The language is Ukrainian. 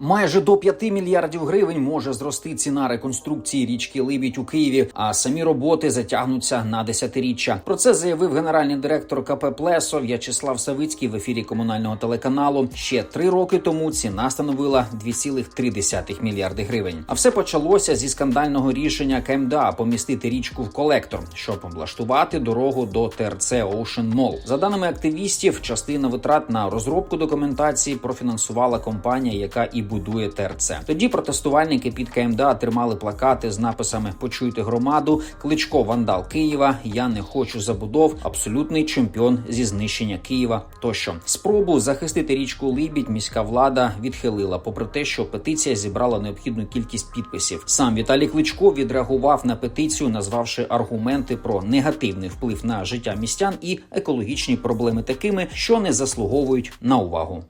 Майже до 5 мільярдів гривень може зрости ціна реконструкції річки Либідь у Києві, а самі роботи затягнуться на десятиріччя. Про це заявив генеральний директор КП Плесо В'ячеслав Савицький в ефірі комунального телеканалу. Ще три роки тому ціна становила 2,3 мільярди гривень. А все почалося зі скандального рішення КМДА помістити річку в колектор, щоб облаштувати дорогу до ТРЦ Ocean Mall. За даними активістів, частина витрат на розробку документації профінансувала компанія, яка і будує ТРЦ. Тоді протестувальники під КМДА тримали плакати з написами Почуйте громаду, кличко вандал Києва. Я не хочу забудов. Абсолютний чемпіон зі знищення Києва. Тощо спробу захистити річку Либідь міська влада відхилила, попри те, що петиція зібрала необхідну кількість підписів. Сам Віталій Кличко відреагував на петицію, назвавши аргументи про негативний вплив на життя містян і екологічні проблеми такими, що не заслуговують на увагу.